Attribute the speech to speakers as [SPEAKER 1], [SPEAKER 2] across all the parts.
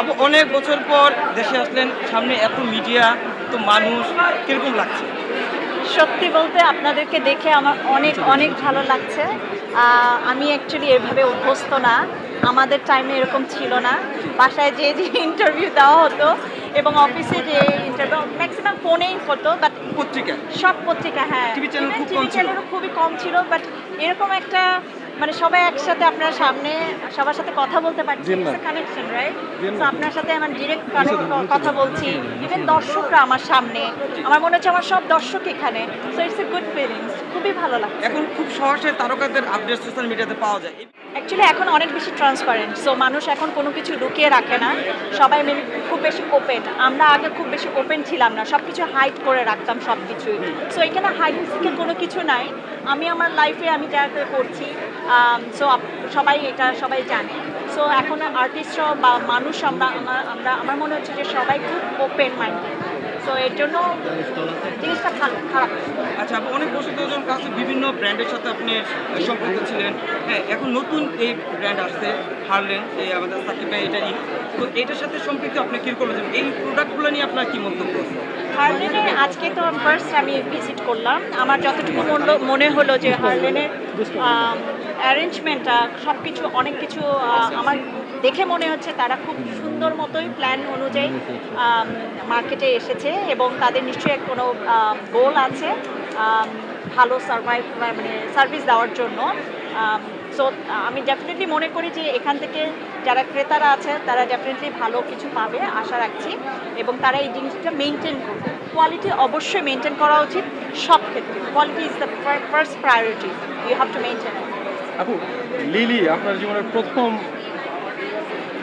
[SPEAKER 1] আপু অনেক বছর পর দেশে আসলেন সামনে এত মিডিয়া তো মানুষ কীরকম লাগছে?
[SPEAKER 2] সত্যি বলতে আপনাদেরকে দেখে আমার অনেক অনেক ভালো লাগছে। আমি অ্যাকচুয়ালি এভাবে অভ্যস্ত না। আমাদের টাইমে এরকম ছিল না। বাসায় যে যে ইন্টারভিউ দেওয়া হতো এবং অফিসে যে ইন্টারভিউ ম্যাক্সিমাম ফোনেই হতো বাট
[SPEAKER 1] পত্রিকা?
[SPEAKER 2] সব পত্রিকা হ্যাঁ। টিভি। চ্যানেলও খুবই কম ছিল বাট এরকম একটা মানে সবাই একসাথে আপনার সামনে সবার সাথে কথা বলতে পারছি কানেকশন রাইট তো আপনার সাথে আমার ডিরেক্ট কথা বলছি ইভেন দর্শকরা আমার সামনে। আমার মনে হচ্ছে আমার সব দর্শক এখানে so it's a good feelings খুবই ভালো লাগছে।
[SPEAKER 1] এখন খুব সহজে তারকাদের আপডেট সোশ্যাল মিডিয়াতে পাওয়া যায়।
[SPEAKER 2] অ্যাকচুয়ালি এখন অনেক বেশি ট্রান্সপারেন্ট সো মানুষ এখন কোনো কিছু লুকিয়ে রাখে না সবাই মিলে খুব বেশি ওপেন আমরা আগে খুব বেশি ওপেন ছিলাম না সব কিছু হাইড করে রাখতাম সব কিছুই সো এখানে হাইড সিকের কোনো কিছু নাই। আমি আমার লাইফে আমি যা করছি সো সবাই এটা সবাই জানে। সো এখন আর্টিস্টরাও বা মানুষ আমরা আমরা আমরা মনে হচ্ছে যে সবাই খুব ওপেন মাইন্ডেড সো এর জন্য জিনিসটা খারাপ।
[SPEAKER 1] আচ্ছা অনেক বছর যখন কাছে বিভিন্ন ব্র্যান্ডের সাথে আপনি সম্পর্ক ছিলেন। হ্যাঁ এখন নতুন এই ব্র্যান্ড আসছে হারলেন এই আমাদের সাকিব ভাই এটা। তো এটার সাথে সম্পৃক্ত আপনি কীরকম হয়েছেন এই প্রোডাক্টগুলো নিয়ে আপনার কি মন্তব্য
[SPEAKER 2] হার্লেনে আজকে তো ফার্স্ট আমি ভিজিট করলাম। আমার যতটুকু মনে- মনে হলো যে হার্লেনের অ্যারেঞ্জমেন্টটা সব কিছু অনেক কিছু আমার দেখে মনে হচ্ছে তারা খুব সুন্দর মতোই প্ল্যান অনুযায়ী মার্কেটে এসেছে এবং তাদের নিশ্চয়ই কোনো গোল আছে ভালো সার্ভাইভ মানে সার্ভিস দেওয়ার জন্য। সো আমি ডেফিনেটলি মনে করি যে এখান থেকে যারা ক্রেতারা আছে, তারা ডেফিনেটলি ভালো কিছু পাবে, আশা রাখছি। এবং তারা এই জিনিসটা মেনটেন করবে। কোয়ালিটি অবশ্যই মেনটেন করা উচিত সব ক্ষেত্রে। Quality is the first priority you have to maintain
[SPEAKER 3] আপু লিলি আপনার জীবনের প্রথম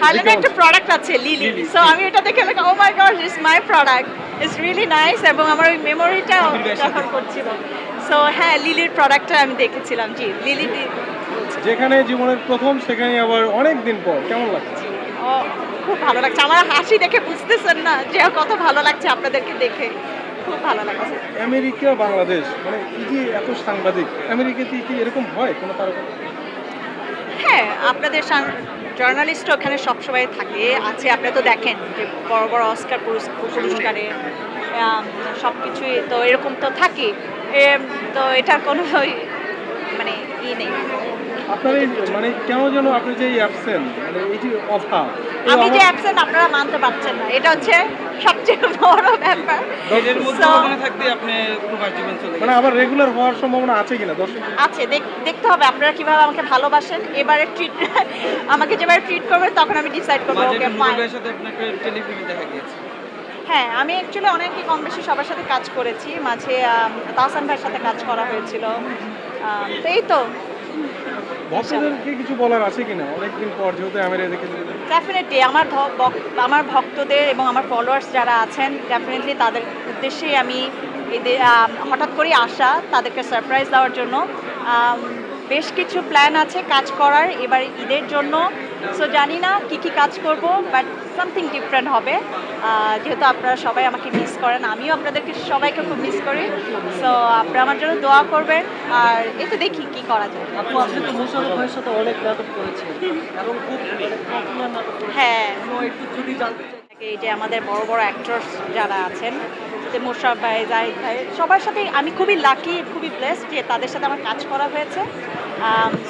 [SPEAKER 2] হার্লেনের একটা প্রোডাক্ট আছে লিলি সো আমি এটা দেখে ও my God it's my product it's really nice এবং আমার ওই মেমোরিটা
[SPEAKER 1] সাবির ভাইয়ের
[SPEAKER 2] যখন করছিল। সো হ্যাঁ লিলির প্রোডাক্টটা আমি দেখেছিলাম। জি লিলি
[SPEAKER 3] যেখানে জীবনের প্রথম সেখানে আবার অনেক দিন পর। কেমন লাগছে?
[SPEAKER 2] খুব ভালো লাগছে। আমার হাসি দেখে বুঝতেছেন না যে কত ভালো লাগছে আপনাদেরকে দেখে। খুব ভালো লাগছে।
[SPEAKER 3] আমেরিকা বাংলাদেশ মানে এই যে এত সাংবাদিক? আমেরিকাতে কি এরকম হয় কোনো তারকা
[SPEAKER 2] হ্যাঁ আপনাদের জার্নালিস্ট ওখানে সবসময় থাকে। আছে আপনি তো দেখেন যে বড় বড় অস্কার পুরস্ক- পুরস্কারে সব কিছুই তো এরকম তো থাকে তো এটা কোনো
[SPEAKER 3] আপনার এই মানে কেন যেন আপনি যে অ্যাবসেন মানে এই যে অভাব
[SPEAKER 2] আমি যে অ্যাবসেন্ট আপনারা মানতে পারছেন না। এটা হচ্ছে সবচেয়ে বড় ব্যাপার।
[SPEAKER 1] এর মধ্যে ওখানে থাকতে আপনি প্রবাস জীবন চলে
[SPEAKER 3] মানে আবার রেগুলার হওয়ার সম্ভাবনা আছে কিনা দর্শক?
[SPEAKER 2] আছে দেখ- দেখতে হবে আপনারা কীভাবে আমাকে ভালোবাসেন। এবারে ট্রিট আমাকে যেবারে ট্রিট করবেন তখন আমি ডিসাইড করব ওকে ফাইন
[SPEAKER 1] সাথে আপনাকে টেলিফিল্মে দেখা গিয়েছে।
[SPEAKER 2] হ্যাঁ আমি অ্যাকচুয়ালি অনেকই কম বেশি সবার সাথে কাজ করেছি। মাঝে তাহসান ভাইয়ের সাথে কাজ করা হয়েছিল। তো এই তো।
[SPEAKER 3] ভক্তদেরকে কিছু বলার আছে কিনা? অনেকদিন পর যেহেতু
[SPEAKER 2] ডেফিনেটলি আমার আমার ভক্তদের এবং আমার ফলোয়ার্স যারা আছেন ডেফিনেটলি তাদের উদ্দেশ্যেই আমি এদের হঠাৎ করেই আসা তাদেরকে সারপ্রাইজ দেওয়ার জন্য। বেশ কিছু প্ল্যান আছে কাজ করার, এবার ঈদের জন্য। সো জানি না কি কি কাজ করব বাট সামথিং ডিফারেন্ট হবে। যেহেতু আপনারা সবাই আমাকে মিস করেন আমিও আপনাদেরকে সবাইকে খুব মিস করি। সো আপনারা আমার জন্য দোয়া করবেন। আর এতে দেখি কি করা যায়।
[SPEAKER 4] আপু আপনি তো মোশারফ ভাইয়ের সাথে অনেক নাটক করেছেন। এবং খুব পপুলার নাটক
[SPEAKER 2] হ্যাঁ।
[SPEAKER 4] তো একটু যদি জানতে
[SPEAKER 2] এই যে আমাদের বড় বড় অ্যাক্টরস যারা আছেন যে মোশারফ ভাই জাহিদ ভাই সবার সাথে আমি খুবই লাকি খুবই ব্লেসড যে তাদের সাথে আমার কাজ করা হয়েছে।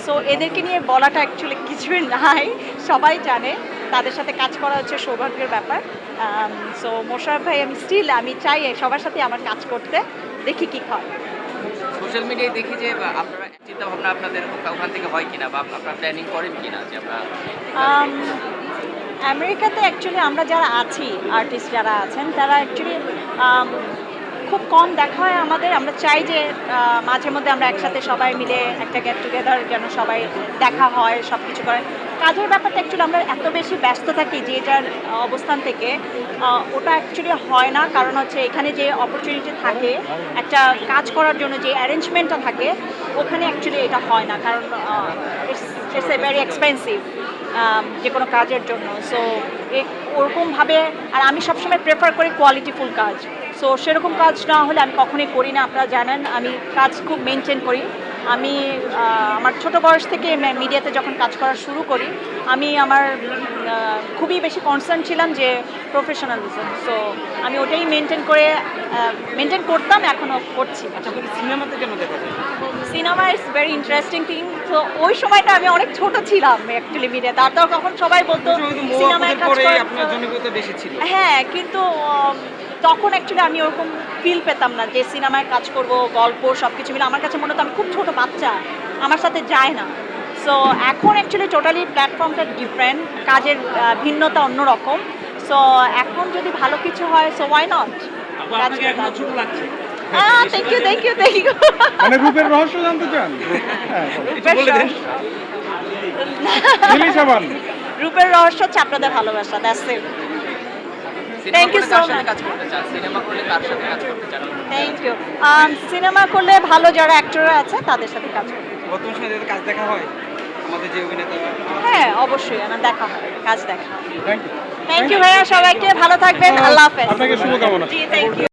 [SPEAKER 2] সো এদেরকে নিয়ে বলাটা অ্যাকচুয়ালি কিছুই নাই। সবাই জানে। তাদের সাথে কাজ করা হচ্ছে সৌভাগ্যের ব্যাপার। সো মোশারফ ভাই আমি স্টিল আমি চাই সবার সাথে আমার কাজ করতে দেখি কি হয়।
[SPEAKER 5] সোশ্যাল মিডিয়ায় দেখি যে আপনারা চিন্তা ভাবনা আপনাদের ওখান থেকে হয় কিনা বা আপনারা প্ল্যানিং করেন কিনা যে আমরা
[SPEAKER 2] আমেরিকাতে অ্যাকচুয়ালি আমরা যারা আছি আর্টিস্ট যারা আছেন তারা অ্যাকচুয়ালি খুব কম দেখা হয় আমাদের। আমরা চাই যে মাঝে মধ্যে আমরা একসাথে সবাই মিলে একটা গেট টুগেদার যেন সবাই দেখা হয় সব কিছু করে কাজের ব্যাপারটা অ্যাকচুয়ালি আমরা এত বেশি ব্যস্ত থাকি যে যার অবস্থান থেকে ওটা অ্যাকচুয়ালি হয় না। কারণ হচ্ছে এখানে যে অপরচুনিটি থাকে, একটা কাজ করার জন্য যে অ্যারেঞ্জমেন্টটা থাকে, ওখানে অ্যাকচুয়ালি এটা হয় না। কারণ ইটস এ ভেরি এক্সপেন্সিভ যে কোনো কাজের জন্য। সো ওরকমভাবে, আর আমি সবসময় প্রেফার করি কোয়ালিটিফুল কাজ। সো সেরকম কাজ না হলে আমি কখনোই করি না আপনারা জানেন। আমি কাজ খুব মেনটেন করি। আমি আমার ছোট বয়স থেকে মিডিয়াতে যখন কাজ করা শুরু করি আমি আমার খুবই বেশি কনসার্ন ছিলাম যে প্রফেশনালিজম সো আমি ওটাই মেনটেন করে মেনটেন করতাম এখনও করছি।
[SPEAKER 1] আচ্ছা সিনেমাতে কেন দেখা যায়?
[SPEAKER 2] Cinema is very interesting thing তো ওই সময়টা আমি অনেক ছোট ছিলাম অ্যাকচুয়ালি মিডিয়া তারপর তখন সবাই বলতো সিনেমায় কাজ হ্যাঁ কিন্তু তখন অ্যাকচুয়ালি আমি ওরকম ফিল পেতাম না যে সিনেমায় কাজ করব গল্প সব কিছু মিলে। আমার কাছে মনে হতো আমি খুব ছোট বাচ্চা আমার সাথে যায় না। সো এখন অ্যাকচুয়ালি টোটালি প্ল্যাটফর্মটা ডিফারেন্ট কাজের ভিন্নতা অন্যরকম। সো এখন যদি ভালো কিছু হয় so why not thank you thank you thank you
[SPEAKER 3] মানে রূপের রহস্য জানতে চান? হ্যাঁ
[SPEAKER 2] রূপের হচ্ছে আপনাদের ভালোবাসা দ্যাটস ইট
[SPEAKER 5] চান? সিনেমা করলে কার সাথে কাজ করতে চান?
[SPEAKER 2] থ্যাংক ইউ সিনেমা Um, করলে ভালো যারা অ্যাক্টররা আছে তাদের সাথে কাজ করতে
[SPEAKER 1] বর্তমান সময়ে যাদের কাজ দেখা হয়? আমাদের যে অভিনেতা
[SPEAKER 2] হ্যাঁ অবশ্যই আমার দেখা হয় কাজ দেখা হয়।
[SPEAKER 3] থ্যাংক ইউ
[SPEAKER 2] থ্যাংক ইউ ভাইয়া সবাইকে ভালো থাকবেন আল্লাহ হাফেজ।
[SPEAKER 3] আপনাকে শুভকামনা।
[SPEAKER 2] জি থ্যাংক ইউ